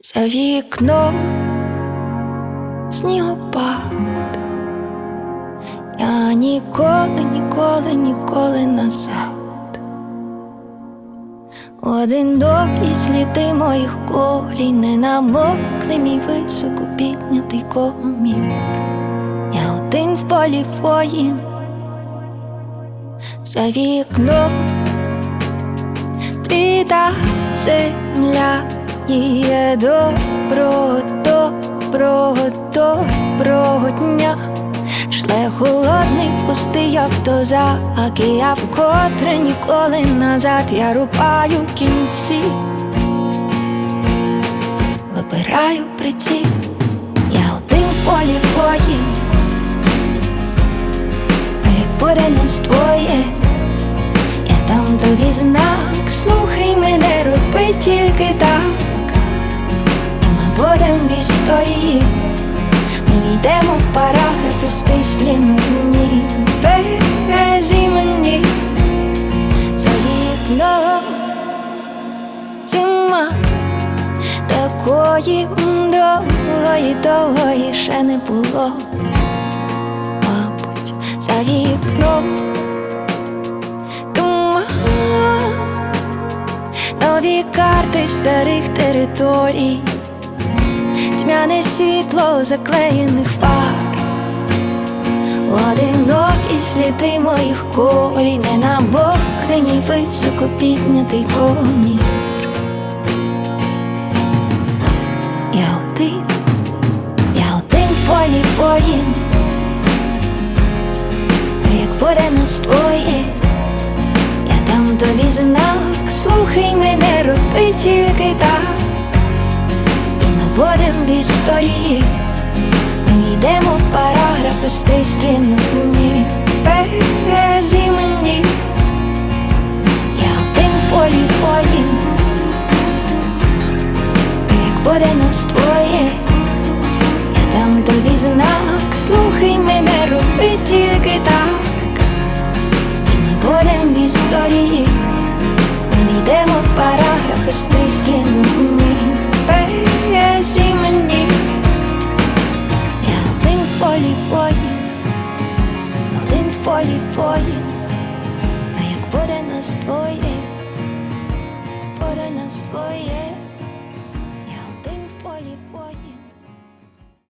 За вікном снігопад. Я ніколи, ніколи, ніколи назад. Один Одинокі сліди моїх колін не намокне мій високо піднятий комір. Я один в полі воїн. За вікном. Бліда земля Є доброго, доброго, доброго дня. Шле холодний пустий автозак І я вкотре ніколи назад. Я рубаю кінці. Вибираю приціл Я один в полі воїн А як буде нас двоє я дам тобі знак, слухай мене, роби тільки так, історії, ми війдемо в параграфи стислі мені, березі мені, за вікном зима такої довгої, довгої ще не було, мабуть, за вікном. Нові карти старих територій, тьмяне світло заклеєних фар, одинокі сліди моїх колій, не набокне мій високо піднятий комір. Я один, я один в полі воїн, як буде нас двоє я дам тобі знак, слухай мене, роби тільки так, будем в історії, ми йдемо в параграфи стислі нудні Березі мені, я один в полі воїн, як буде нас двоє, нас двоє, подай нас двоє, я один в полі.